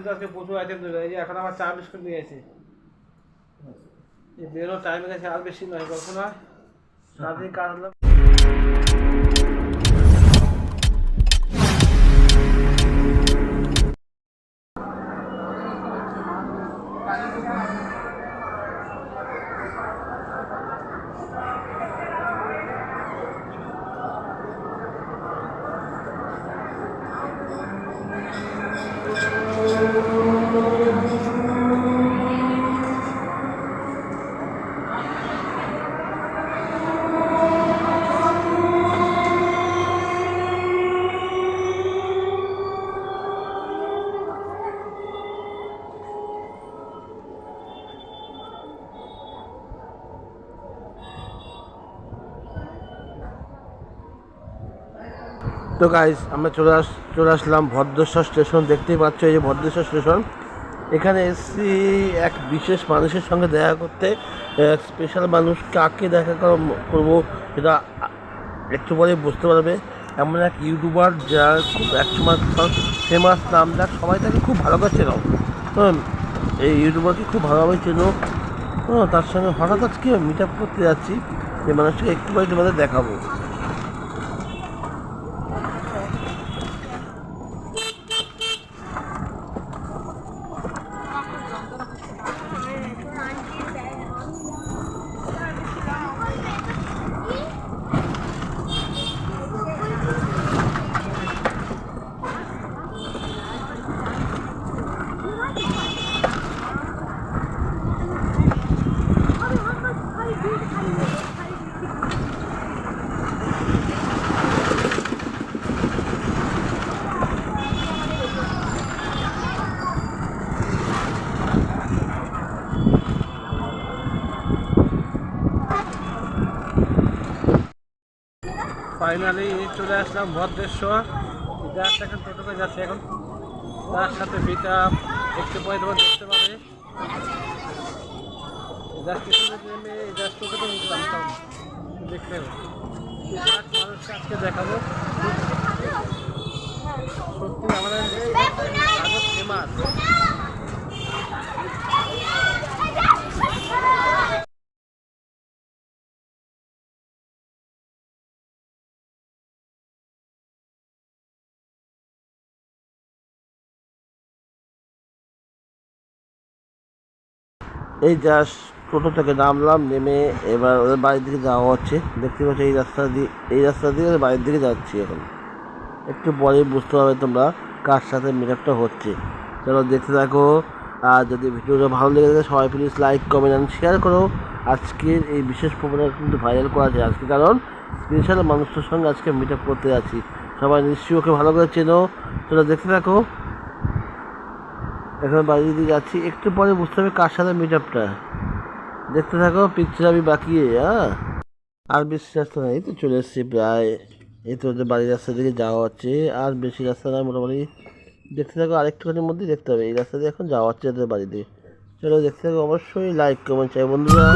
কিন্তু আজকে প্রচুর আইটেম তৈরি হয়েছে এখন আমার চা বিস্কুট নিয়ে এই বেরো টাইম গেছে আর বেশি নয়, কখন সারাদিন কাজ তো গাইজ আমরা চলে আস চলে আসলাম ভদ্রেশ্বর স্টেশন দেখতেই পাচ্ছ এই যে ভদ্রেশ্বর স্টেশন। এখানে এসছি এক বিশেষ মানুষের সঙ্গে দেখা করতে স্পেশাল মানুষ কাকে দেখা করব সেটা একটু পরে বুঝতে পারবে। এমন এক ইউটিউবার যার খুব একসময় ফেমাস নাম যার সবাই তাকে খুব ভালো করে চেনো। হুম, এই ইউটিউবারকে খুব ভালোভাবে চেনো। হ্যাঁ তার সঙ্গে হঠাৎ আজকে মিট আপ করতে যাচ্ছি। যে মানুষকে একটু পরে তোমাদের দেখাবো। ফাইনালি চলে আসলাম ভদ্রেশ্বর। যার এখন টোটোতে যাচ্ছে এখন। তার সাথে পিটা একটু পরে তোমার দেখতে পাবে। দেখতে মানুষকে আজকে দেখাবো। সত্যি আমাদের ফেমাস এই জাস্ট টোটো থেকে নামলাম, নেমে এবার ওদের বাড়ির দিকে যাওয়া হচ্ছে। দেখতে পাচ্ছি এই রাস্তা দিয়ে, এই রাস্তা দিয়ে ওদের বাড়ির দিকে যাচ্ছি এখন। একটু পরে বুঝতে পারবে তোমরা কার সাথে মিটআপটা হচ্ছে। চলো দেখতে থাকো। আর যদি ভিডিওটা ভালো লেগে থাকে, সবাই please like comment and share করো। আজকের এই বিশেষ প্রোগ্রাম কিন্তু ভাইরাল করা যায় আজকে কারণ স্পেশাল মানুষটার সঙ্গে আজকে মিট আপ করতে যাচ্ছি। সবাই নিশ্চয়ই ওকে ভালো করে চেনো। তোরা দেখতে থাকো। এখন বাড়ি দিকে যাচ্ছি। একটু পরে বুঝতে হবে কার সাথে মিট আপটা দেখতে থাকো পিকচার আমি বাকি হ্যাঁ? আর বেশি রাস্তা নেই, তো চলে এসেছি প্রায়। এই তো ওদের বাড়ির রাস্তা দিকে যাওয়া হচ্ছে। আর বেশি রাস্তা নয় মোটামুটি। দেখতে থাকো, আরেকটুখানির মধ্যেই দেখতে হবে। এই রাস্তা দিয়ে এখন যাওয়া হচ্ছে ওদের বাড়ি দিয়ে চলো দেখতে থাকো, অবশ্যই লাইক কমেন্ট চাই বন্ধুরা।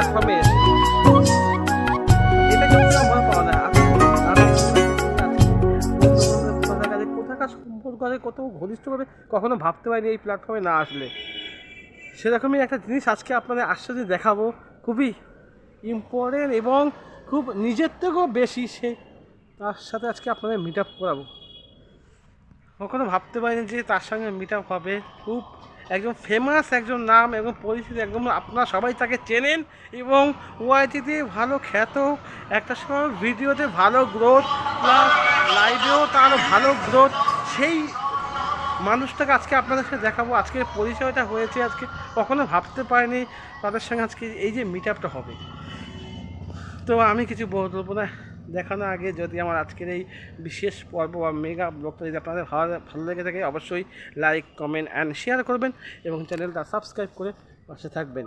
এসে এটা কিন্তু আমার ঘনিষ্ঠভাবে কখনো ভাবতে পারিনি এই প্ল্যাটফর্মে না আসলে। সেরকমই একটা জিনিস আজকে আপনাদের আশ্চর্য দেখাবো। খুবই ইম্পর্টেন্ট এবং খুব নিজের থেকেও বেশি সে তার সাথে আজকে আপনাদের মিট আপ করাবো। কখনো ভাবতে পারিনি যে তার সঙ্গে মিট আপ হবে। খুব একজন ফেমাস একজন নাম এবং পরিচিত, একদম আপনারা সবাই তাকে চেনেন এবং ওয়াইটিতে ভালো খ্যাত, একটা সময় ভিডিওতে ভালো গ্রোথ প্লাস লাইভেও তার ভালো গ্রোথ সেই মানুষটাকে আজকে আপনাদের সাথে দেখাবো। আজকে পরিচয়টা হয়েছে, আজকে কখনো ভাবতে পারিনি, তাদের সঙ্গে আজকে এই যে মিট হবে। তো আমি কিছু বলব না। দেখানো আগে যদি আমার আজকের এই বিশেষ পর্ব বা মেগা ব্লগটা যদি আপনাদের ভালো ভালো লেগে থাকে, অবশ্যই লাইক, কমেন্ট অ্যান্ড শেয়ার করবেন এবং চ্যানেলটা সাবস্ক্রাইব করে পাশে থাকবেন।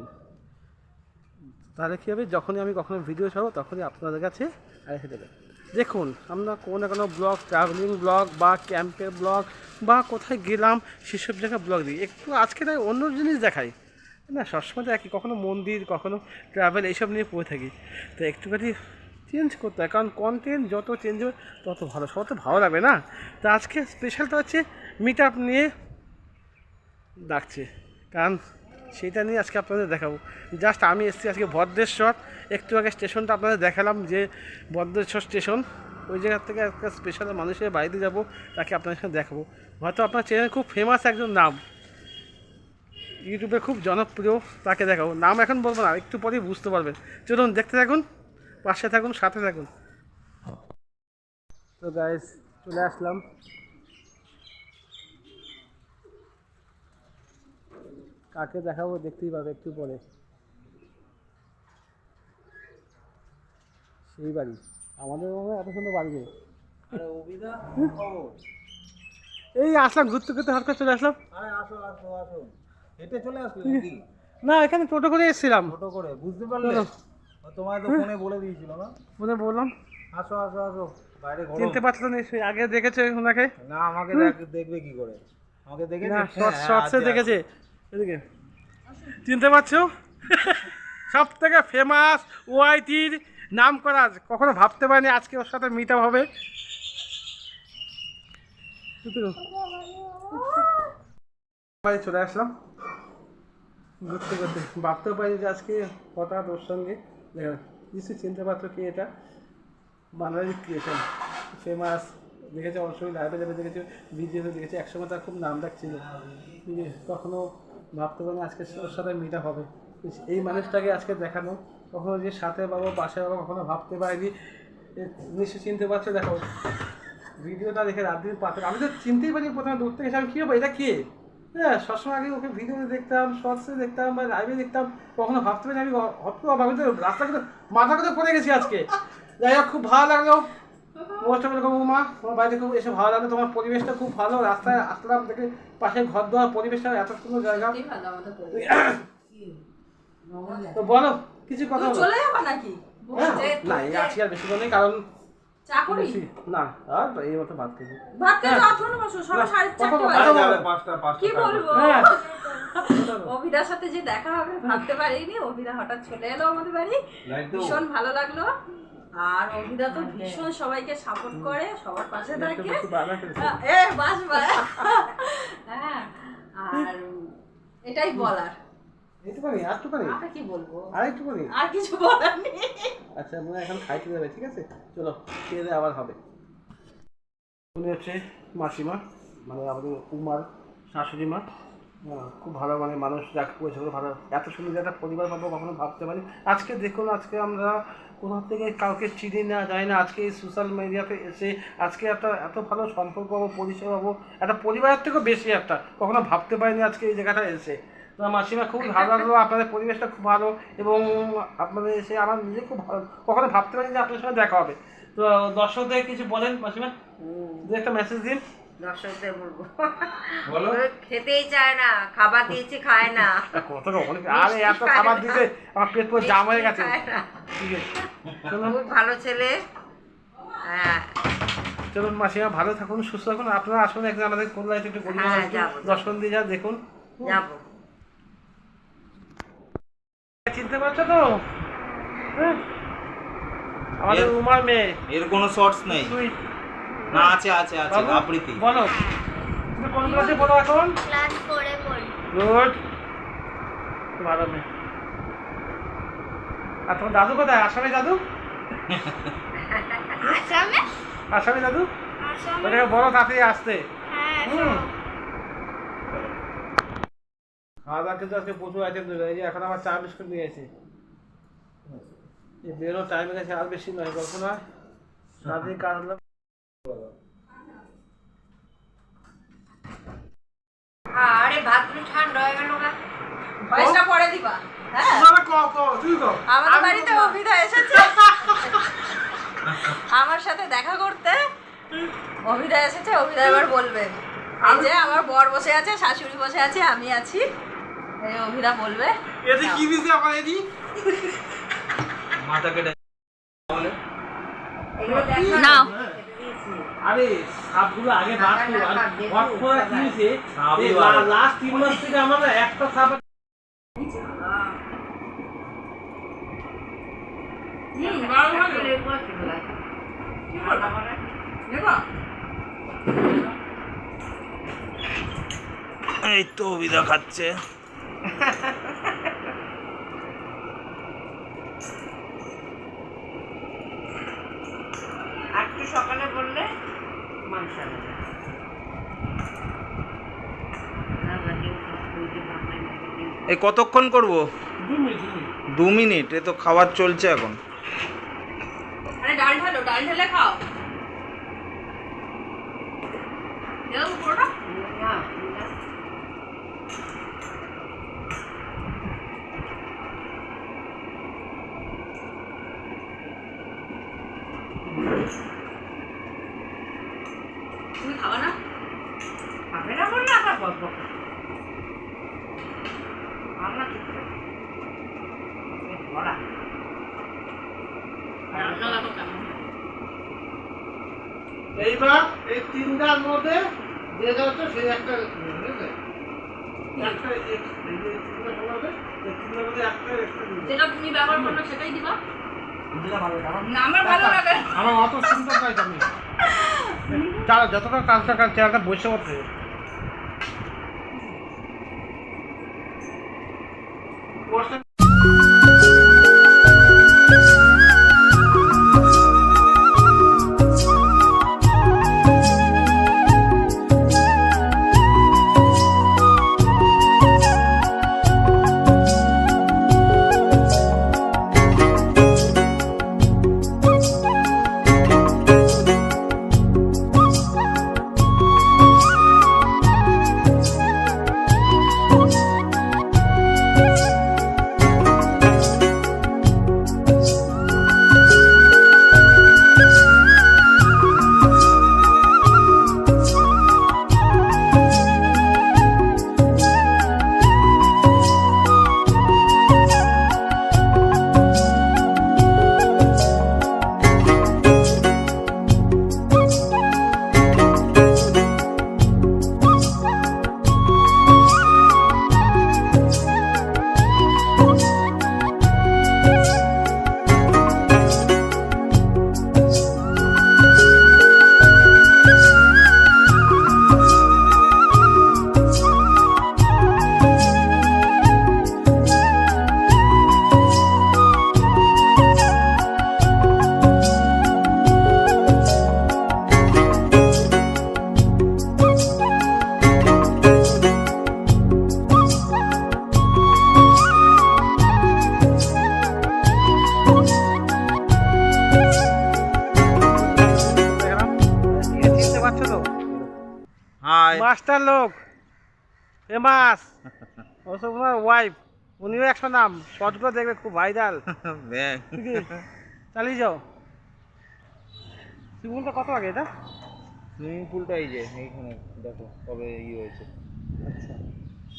তাহলে কী হবে? যখনই আমি কখনো ভিডিও ছাড়বো, তখনই আপনাদের কাছে এসে দেবে দেখুন, আমরা কোনো কোনো ব্লগ ট্রাভেলিং ব্লগ বা ক্যাম্পের ব্লগ বা কোথায় গেলাম, সেসব জায়গায় ব্লগ দিই। একটু আজকে তাই অন্য জিনিস দেখাই। না, সবসময় তো একই, কখনো মন্দির, কখনো ট্রাভেল এইসব নিয়ে পড়ে থাকি। তো একটুখানি চেঞ্জ করতে হয়। কারণ কন্টেন্ট যত চেঞ্জ হবে, তত ভালো সব তো ভালো লাগবে না? তো আজকে স্পেশালটা হচ্ছে মিট আপ নিয়ে ডাকছে। কারণ সেটা নিয়ে আজকে আপনাদের দেখাবো। জাস্ট আমি এসেছি আজকে ভদ্রেশ্বর। একটু আগে স্টেশনটা আপনাদের দেখালাম যে ভদ্রেশ্বর স্টেশন ওই জায়গা থেকে একটা স্পেশাল মানুষের বাড়িতে যাব, তাকে আপনাদের সাথে দেখাবো। হয়তো আপনার চ্যানেল খুব ফেমাস একজন নাম। ইউটিউবে খুব জনপ্রিয়, তাকে দেখাবো। নাম এখন বলব না, একটু পরেই বুঝতে পারবেন। চলুন দেখতে থাকুন। পাশে থাকুন সাথে থাকুন। তো গাইস চলে আসলাম। কাকে দেখাবো দেখতেই পাবে একটু পরে। সেই বাড়ি। আমাদের মনে এত সুন্দর বাড়ি নেই। এই আসলাম ঘুরতে ঘুরতে করে চলে আসলাম। আরে আসো আসো আসো। হেঁটে চলে আসলে নাকি? না এখানে টোটো করে এসেছিলাম। টোটো করে বুঝতে পারলে? চলো। ও তোমায় তো ফোনে বলে দিয়েছিল না? বললাম। আসো আসো আসো। বাইরে ঘোরো। চিনতে পারছ তো নিশ্চয়ই আগে দেখেছে ওনাকে? না আমাকে দেখ- দেখবে কি করে? আমাকে দেখে না শর্টসে দেখেছে। এদিকে। চিনতে পারছ? সব থেকে ফেমাস ওআইটির নাম করা কখনো ভাবতে পারিনি আজকে ওর সাথে মিট হবে। বাড়ি চলে আসলাম। ঘুরতে ঘুরতে। ভাবতেও পারি যে আজকে হঠাৎ ওর সঙ্গে। নিশ্চয়ই চিনতে পারছ কি এটা? বাঙালি ক্রিয়েশন ফেমাস দেখেছে অবশ্যই লাইভে লাইভে দেখেছি ভিডিওতে দেখেছি, একসময় তার খুব নাম ডাকছিল কখনো ভাবতে পারি আজকে ওর সাথে মিটা হবে। এই মানুষটাকে আজকে দেখানো, কখনো যে সাথে পাবো, পাশে পাবো, কখনো ভাবতে পারিনি। এ, নিশ্চয়ই চিনতে পারছ, দেখো। ভিডিওটা দেখে রাত দিন পাতে আমি তো চিনতেই পারি প্রথমে, দূর থেকে আমি কী হবে? এটা কে? হ্যাঁ সবসময় আগে ওকে ভিডিওতে দেখতাম শর্টসে দেখতাম বা লাইভে দেখতাম কখনো ভাবতে পারি আমি হট করে অবাক হতে রাস্তা কিন্তু মাথা করে পড়ে গেছি আজকে। যাই হোক খুব ভালো লাগল। মোস্ট ওয়েলকাম মা। তোমার বাড়িতে খুব এসে ভালো লাগল। তোমার পরিবেশটা খুব ভালো। রাস্তায় আসলাম দেখে পাশে ঘর দেওয়ার পরিবেশটা এত সুন্দর জায়গা। তো বলো কিছু কথা বলো। চলে যাবা নাকি? হ্যাঁ, না আজকে আর বেশি নেই কারণ চা করি? বেশি না আর এই মতো ভাত খেয়েছি। ভাত খেয়ে হ্যাঁ। বসো সবাই সাড়ে চারটে বাজে। পাঁচটা পাঁচটা কি বলব? হ্যাঁ। অভিদার সাথে যে দেখা হবে ভাবতে পারিনি। অভিদা হঠাৎ চলে এলো আমাদের বাড়ি। ভীষণ ভালো লাগল। আর অভিদা তো ভীষণ সবাইকে সাপোর্ট করে সবার পাশে থাকে। এ বাস। হ্যাঁ আর এটাই বলার। এইটুখানি আরটুখানি আর কি বলব? আর একটুখানি আর কিছু বলার নেই। আচ্ছা হয় এখন খাইতে যাবে ঠিক আছে? চলো খেয়ে আবার হবে। উনি হচ্ছে মাসিমা মানে আমাদের উমার শাশুড়ি মা খুব ভালো মানে মানুষ ভালো। এত সুন্দর একটা পরিবার পাবো কখনো ভাবতে পারি আজকে দেখুন আজকে আমরা কোথা থেকে কাউকে চিনি না যাই না আজকে এই সোশ্যাল মিডিয়াতে এসে আজকে একটা এত ভালো সম্পর্ক পাবো পরিচয় পাবো। একটা পরিবারের থেকেও বেশি একটা কখনো ভাবতে পারিনি আজকে এই জায়গাটা এসে। তো মাসিমা খুব ভালো লাগল আপনাদের পরিবেশটা খুব ভালো এবং আপনাদের এসে আমার নিজে খুব ভালো কখনো ভাবতে পারিনি যে আপনার সঙ্গে দেখা হবে। তো দর্শকদের কিছু বলেন মাসিমা দু একটা মেসেজ দিন। দর্শকদের বলব। বলো। খেতেই চায় না খাবার দিয়েছি খায় না। কত আরে এত খাবার দিতে আমার পেট পুরো জাম হয়ে গেছে। ঠিক আছে। চলুন। খুব ভালো ছেলে। হ্যাঁ। চলুন মাসিমা ভালো থাকুন সুস্থ থাকুন। আপনারা আসুন একদিন আমাদের একটু হ্যাঁ। দর্শন দিয়ে যা দেখুন। যাব। চিনতে পারছ তো? হ্যাঁ? আমাদের উমার মেয়ে। এর কোনো শর্টস নেই। তুই না আছে আছে আছে আবৃত্তি। বলো। তুমি কোন ক্লাসে পড়ো এখন? ক্লাস ফোরে পড়ি। গুড ভালো মেয়ে। আর তোমার দাদু কোথায়? আসামি দাদু? আসামে? আসামি দাদু? আসামে। ওটাকে বলো তাড়াতাড়ি আসতে। হ্যাঁ খাওয়া দাওয়া কিন্তু আজকে প্রচুর আইটেম দিল। এই যে এখন আমার চা বিস্কুট নিয়ে এসেছি। এই বেরো টাইম গেছে আর বেশি নয় গল্প নয়। সারাদিন কাজ হলো আরে ভাতগুলো ঠান্ডা হয়ে গেল গা। ভয়েসটা পরে দিবা হ্যাঁ? তুই বাড়িতে অভিদা এসেছে। আমার সাথে দেখা করতে। অভিদা এসেছে অভিদা এবার বলবে। এই যে আমার বর বসে আছে শাশুড়ি বসে আছে আমি আছি। এই বলবে। এটি কি দিছে আমার এটি মাথা কেটে নাও। আরে সাপগুলো আগে বাদ আর হট করে কি হয়েছে লাস্ট তিন মাস থেকে আমার একটা সাপ এই তো অভিদা খাচ্ছে। একটু সকালে বললে মাংস এই কতক্ষণ করব? দু মিনিট এ তো খাবার চলছে এখন। ডাল ঢালো ডাল ঢেলে খাও দেবো পুরোটা না, না। তুমি খাবা না খাবে না বললে আবার গল্প করে। আমরা কি করব? পেট ভরা। রান্না দেখো কেমন এইবার এই তিনটার মধ্যে যে যাচ্ছে সেই একটা বুঝলে? একটা এক- এই যে তিনটা বলাবে, এই তিনটার মধ্যে একটা একটা দিবে। যেটা তুমি ব্যবহার করবে সেটাই দিবা? আমার ভালো লাগে। আমার অত সুন্দর কাজ আমি। চলো যতটা কাজটা কাজ চেয়ারটা বসে করতে ফেমাস ওসব ওনার ওয়াইফ উনিও একশো নাম। শর্টগুলো দেখবে খুব ভাইরাল চালিয়ে যাও। সিগুনটা কত আগে এটা? সুইমিং পুলটা এই যে এইখানে দেখো কবে ইয়ে হয়েছে।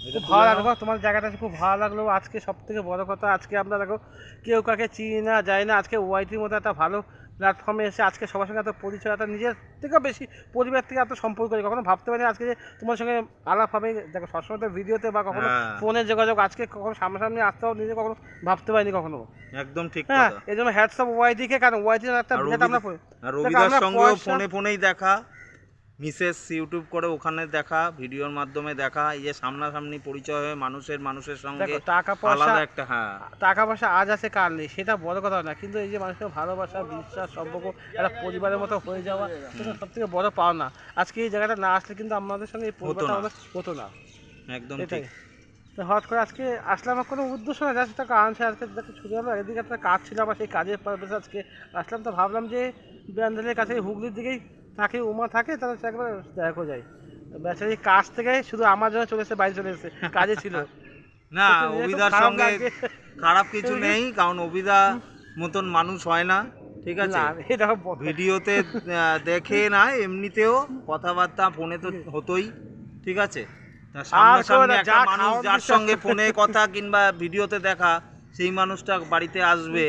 এটা ভালো লাগল তোমার জায়গাটা খুব ভালো লাগল। আজকে সব থেকে বড় কথা আজকে আমরা দেখো কেউ কাকে চিনি না যায় না। আজকে ওয়াইটির মতো একটা ভালো প্ল্যাটফর্মে এসে আজকে সবার সঙ্গে এত পরিচয় এত নিজের থেকেও বেশি পরিবার থেকে এত সম্পর্ক নেই। কখনো ভাবতে পারি আজকে যে তোমার সঙ্গে আলাপ হবে দেখো সবসময় তো ভিডিওতে বা কখনো হ্যাঁ। ফোনে যোগাযোগ আজকে কখনো সামনাসামনি আসতেও নিজে কখনো ভাবতে পারিনি কখনো একদম ঠিক হ্যাঁ এই জন্য হ্যাটসঅ্যাপ ওয়াইডিকে কারণ ওয়াইডি একটা আমরা ফোনে ফোনেই দেখা মিসেস ইউটিউব করে ওখানে দেখা ভিডিওর মাধ্যমে দেখা এই যে সামনাসামনি পরিচয় হয়ে মানুষের মানুষের সঙ্গে টাকা পয়সা আলাদা একটা হ্যাঁ। টাকা পয়সা আজ আছে কার নেই সেটা বড় কথা না। কিন্তু এই যে মানুষের ভালোবাসা বিশ্বাস সম্পর্ক একটা পরিবারের মতো হয়ে যাওয়া সেটা সব থেকে বড় পাওনা। আজকে এই জায়গাটা না আসলে কিন্তু আমাদের সঙ্গে এই পরিবারটা আমাদের হতো না। একদম ঠিক। তো হঠাৎ করে আজকে আসলাম আমার কোনো উদ্দেশ্য না জাস্ট একটা কারণ আজকে দেখো ছুটি হলো এদিকে একটা কাজ ছিল আমার সেই কাজের পারপাসে আজকে আসলাম। তো ভাবলাম যে ব্যান্ডেলের কাছে হুগলির দিকেই থাকে উমা থাকে তাহলে সে একবার দেখা করে যাই বেচারি কাজ থেকে শুধু আমার জন্য চলে এসেছে বাড়ি চলে এসেছে কাজে ছিল। না অভিদার সঙ্গে খারাপ কিছু নেই কারণ অভিদা মতন মানুষ হয় না ঠিক আছে? ভিডিওতে দেখে না এমনিতেও কথাবার্তা ফোনে তো হতোই ঠিক আছে? তা সামনাসামনি একটা মানুষ যার সঙ্গে ফোনে কথা কিংবা ভিডিওতে দেখা সেই মানুষটা বাড়িতে আসবে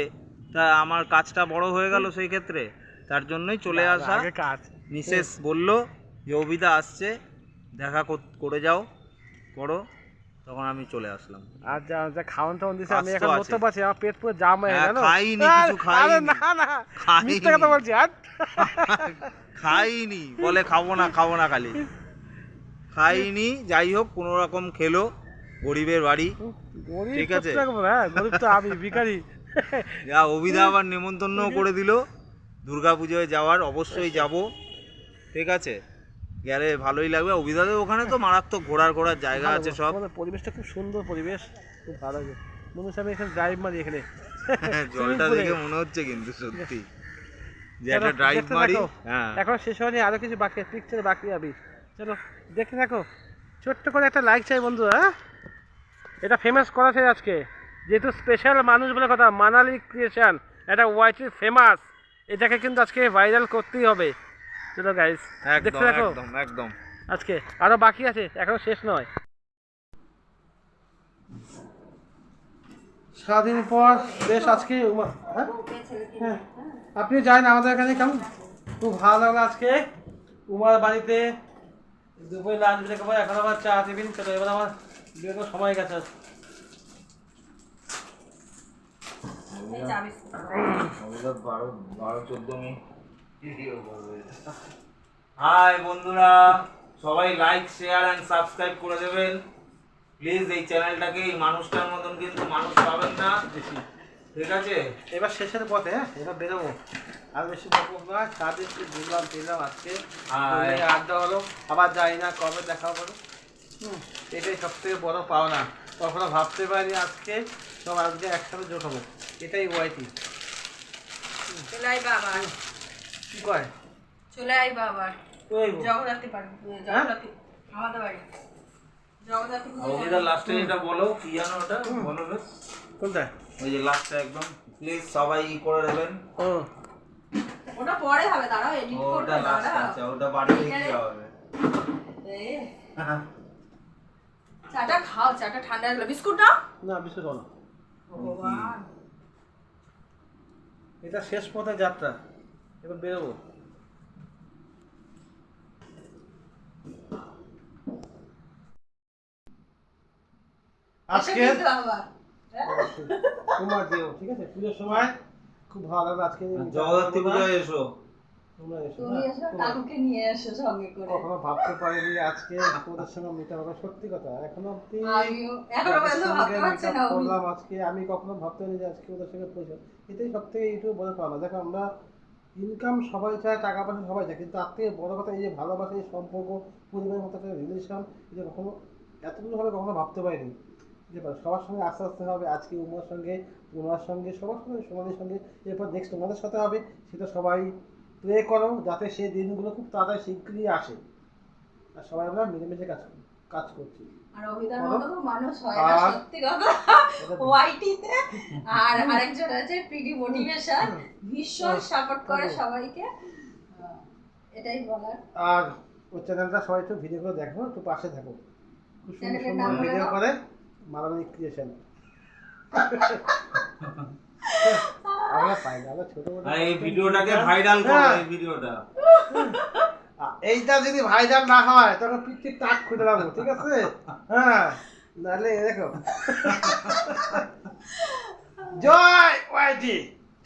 তা আমার কাজটা বড় হয়ে গেল সেই ক্ষেত্রে তার জন্যই চলে আসা। কাজ। মিসেস বলল যে অভিদা আসছে দেখা কর- যাও করো। তখন আমি চলে আসলাম। আর যা যা খাওয়ান টাওয়ান দিছে আমি এখন। নড়তে পারছি আমার পেট পুরো জাম হয়ে গেল। খাইনি, কিছু খাইনি। না না খাইনি। কথা বলছি আর খাইনি বলে খাব না খাব না খালি। খাইনি যাই হোক কোনো রকম খেলো গরিবের বাড়ি। ঠিক আছে। হ্যাঁ গরিব তো আমি ভিখারি। যা অভিধা আবার নেমন্তন্ন করে দিল। দুর্গা পুজোয় যাওয়ার অবশ্যই যাব। ঠিক আছে? গেলে ভালোই লাগবে। অভিধাদের ওখানে তো মারাত্মক ঘোরার ঘোরার জায়গা আছে সব। পরিবেশটা খুব সুন্দর পরিবেশ। খুব ভালো লাগে। মনে হচ্ছে আমি এখানে ড্রাইভ মারি এখানে। জলটা। দেখে মনে হচ্ছে কিন্তু সত্যি। যে একটা ড্রাইভ মারি হ্যাঁ। এখন শেষ হয়নি আরও কিছু বাকি পিকচার বাকি যাবি চলো দেখতে থাকো। ছোট্ট করে একটা লাইক চাই বন্ধু হ্যাঁ? এটা ফেমাস করা চাই আজকে। যেহেতু স্পেশাল মানুষ বলে কথা মানালি ক্রিয়েশন এটা ওয়াইটি ফেমাস এটাকে কিন্তু আজকে ভাইরাল করতেই হবে। চলো গাইস একদম দেখতে থাকো। একদম একদম। আজকে আরও বাকি আছে এখনও শেষ নয়। সারাদিন পর বেশ আজকে উমা- হ্যাঁ? হ্যাঁ। আপনি জানেন আমাদের এখানে কেমন? খুব ভালো লাগল আজকে। উমার বাড়িতে দুপুরে লাঞ্চ ব্রেক পর এখন আবার চা টিফিন চলো এবার আমার বেরোনোর সময় গেছে। বারো বারো চোদ্দ হাই বন্ধুরা। সবাই লাইক শেয়ার অ্যান্ড সাবস্ক্রাইব করে দেবেন। প্লিজ এই চ্যানেলটাকে এই মানুষটার মতন কিন্তু মানুষ পাবেন না। ঠিক আছে? এবার শেষের পথে হ্যাঁ? এবার বেরোবো। আর বেশি বকবক না। চা দিচ্ছি ঘুরলাম ফিরলাম আজকে। আড্ডা হলো। আবার যাই না কবে দেখা হবে? হুম এটাই সব থেকে বড় পাওনা। কখনো ভাবতে পারিনি আজকে সব আজকে একসাথে জোট হব। এটাই ওয়াইটি। আবার কি কয়? চলে আইবা আবার। জগদ্ধাত্রী পাড়ি জগদ্ধাত্রী আমাদের বাড়ি। লাস্টে যেটা বলো কি জানো ওটা? বলো বেশ। কোনটা? ওই যে লাস্টে একদম প্লিজ সবাই করে দেবেন। ও। ওটা পরে হবে দাঁড়াও এডিট করতে ওটা লাস্ট আছে ওটা বাড়িতে কি হবে। এ, চাটা খাও চাটা ঠান্ডা লাগল। বিস্কুট না ভগবান। এটা শেষ পথে যাত্রা। এবার বেরোবো। আজকে আবার তোমার দিও ঠিক আছে? পুজোর সময় খুব ভালো লাগবে আজকে জগদ্ধাত্রী পুজোয় এসো। তোমরা এসো তুমি হ্যাঁ? এসো তোমরা- কাকুকে নিয়ে এসো সঙ্গে করে। কখনো ভাবতে পারিনি আজকে তোদের সঙ্গে মিটা হবে। সত্যি কথা এখনও অব্দি এখনও ভাবতে পারছি না করলাম আজকে আমি কখনো ভাবতে পারিনি যে আজকে ওদের সঙ্গে এটাই সব থেকে ইউটিউব বড় পাওয়া। দেখো আমরা ইনকাম সবাই চায়, টাকা পয়সা সবাই চায়। কিন্তু তার থেকে বড় কথা এই যে ভালোবাসা, এই সম্পর্ক, পরিবারের মতো একটা রিলেশন এটা কখনো এতগুলো ভাবে কখনো ভাবতে পারিনি। যে সবার সঙ্গে আস্তে আস্তে হবে, আজকে উমার সঙ্গে উমার সঙ্গে, সবার সঙ্গে, সোনালির সঙ্গে, এরপর নেক্সট তোমাদের সাথে হবে, সেটা সবাই প্রে করো যাতে সেই দিনগুলো খুব তাড়াতাড়ি শীঘ্রই আসে। আর সবাই আমরা মিলেমিশে কাজ কাজ করছি। আর অভিধার বলো। মতো মানুষ হয় না সত্যি কথা। ওয়াইটিতে আর আরেকজন আছে পিডি মোটিভেশন ভীষণ সাপোর্ট করে সবাইকে। এটাই বলার। আর ওই চ্যানেলটা সবাই একটু ভিডিও করে দেখো একটু পাশে থাকো ভিডিও করে মালামালি ক্রিয়েশন আমরা পাই না ছোট আর এই ভিডিওটাকে ভাইরাল করো হ্যাঁ। এই ভিডিওটা এইটা যদি ভাইজান না হয় তখন পিঠে টাক খুঁজে দেবো ঠিক আছে? হ্যাঁ নাহলে দেখো। জয় ওয়াইটি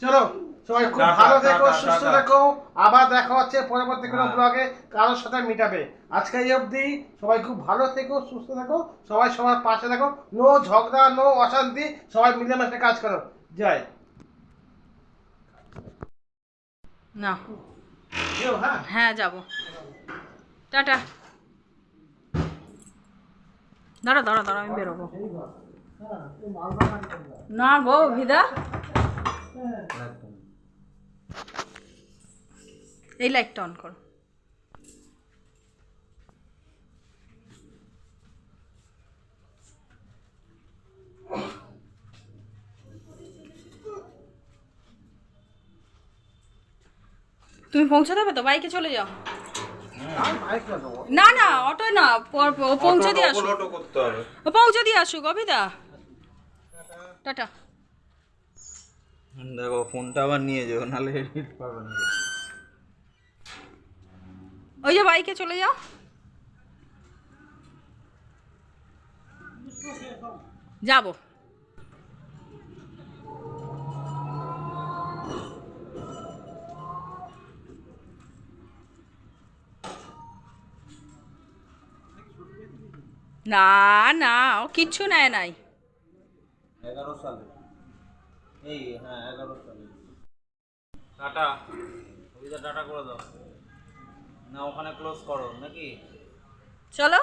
চলো সবাই খুব ভালো থেকো সুস্থ। থেকো। আবার দেখা হচ্ছে পরবর্তী কোনো হ্যাঁ। ব্লগে কারোর সাথে মিটাবে। আজকে এই অবধি সবাই খুব ভালো থেকো সুস্থ থেকো। সবাই সবার পাশে থাকো। নো ঝগড়া নো অশান্তি। সবাই মিলেমিশে কাজ করো। জয়। না। হ্যাঁ? হ্যাঁ যাব। টাটা। দাঁড়া দাঁড়া দাঁড়া আমি বেরোবো। না গো, ভিদা। এই লাইটটা অন করো। তুমি পৌঁছে দেবে তো? বাইকে চলে যাও। না না অটোয় না পৌঁছে দিয়ে আসুক। অটো করতে হবে। ও পৌঁছে দিয়ে আসুক অভিদা। টাটা। দেখো ফোনটা আবার নিয়ে যাও নাহলে এডিট পাবে না। ওই যে বাইকে চলে যাও। যাব। না না ও কিচ্ছু নেয় নাই। এগারো সালে। এই হ্যাঁ এগারো সালে। টাটা। ওইটা টাটা করে দাও। না ওখানে ক্লোজ করো নাকি? চলো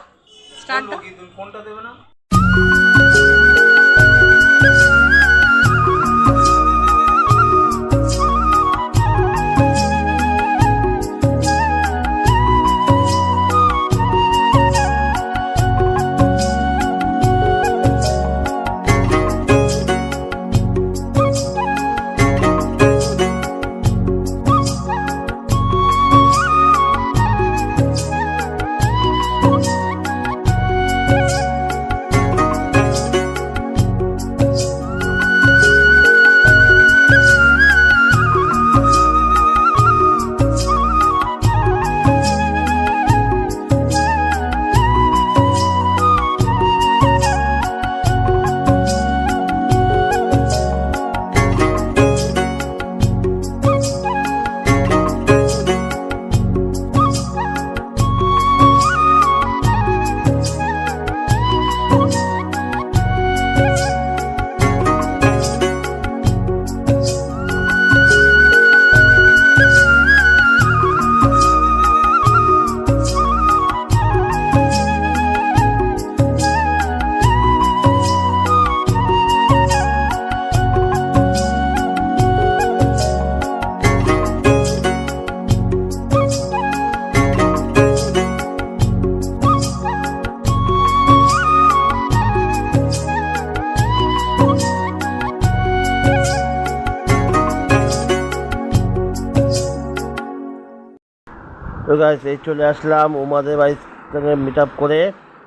স্টার্ট তুমি ফোনটা দেবে না? তো গাইস এই চলে আসলাম উমাদের বাড়ি থেকে মিট আপ করে।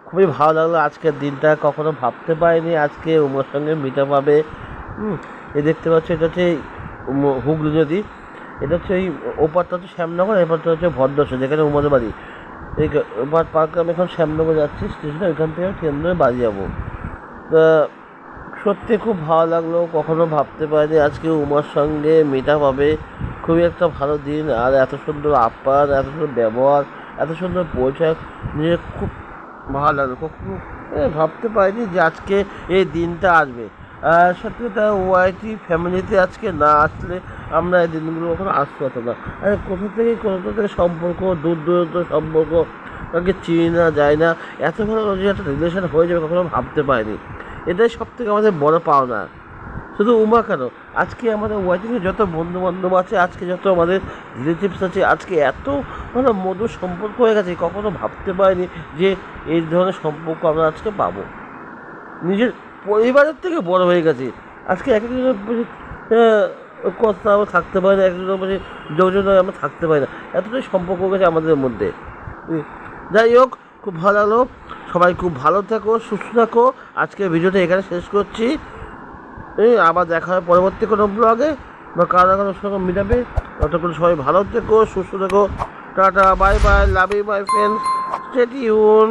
খুবই ভালো লাগল আজকের দিনটা, কখনো ভাবতে পারিনি আজকে উমার সঙ্গে মিট আপ হবে। এই দেখতে পাচ্ছ, এটা হচ্ছে হুগলি নদী। এটা হচ্ছে ওই ওপারটা হচ্ছে শ্যামনগর, এপারটা হচ্ছে ভদ্রস যেখানে উমাদের বাড়ি। এই এবার পার্কে আমি এখন শ্যামনগর যাচ্ছি স্টেশনে ওইখান থেকে ট্রেন ধরে বাড়ি যাব। তা সত্যি খুব ভালো লাগল, কখনো ভাবতে পারিনি আজকে উমার সঙ্গে মিট আপ হবে। খুবই একটা ভালো দিন, আর এত সুন্দর আপ্যায়ন এত সুন্দর ব্যবহার, এত সুন্দর পরিচয় নিয়ে খুব ভালো লাগল। কখনো ভাবতে পারিনি যে আজকে এই দিনটা আসবে। সত্যি কথা ওয়াইটি ফ্যামিলিতে আজকে না আসলে আমরা এই দিনগুলো কখনো আসতে হতো না। আর, কোথা থেকে কোথা থেকে সম্পর্ক, দূর দূরত্ব সম্পর্ক, কাউকে চিনি না যায় না, এত ভালো একটা রিলেশন হয়ে যাবে, কখনো ভাবতে পারিনি। এটাই সব থেকে আমাদের বড় পাওনা। শুধু উমা কেন? আজকে আমাদের ওয়াইটিংয়ে যত বন্ধু বান্ধব আছে, আজকে যত আমাদের রিলেটিভস আছে, আজকে এত মানে মধুর সম্পর্ক হয়ে গেছে, কখনো ভাবতে পারিনি যে এই ধরনের সম্পর্ক আমরা আজকে পাবো। নিজের পরিবারের থেকে বড় হয়ে গেছে। আজকে এক একজনের কথা আমরা থাকতে পারি না, একজনের বসে যোগাযোগ আমরা থাকতে পারি না। এতটাই সম্পর্ক হয়ে গেছে আমাদের মধ্যে। যাই হোক, খুব ভালো লাগল। সবাই খুব ভালো থেকো, সুস্থ থাকো। আজকে ভিডিওটা এখানে শেষ করছি। আবার দেখা হয় পরবর্তী কোনো ব্লগে বা কারও কারোর সঙ্গে মিলাবে। ততক্ষণ সবাই ভালো থেকো, সুস্থ থেকো। Tata bye bye love you my friends stay Yoon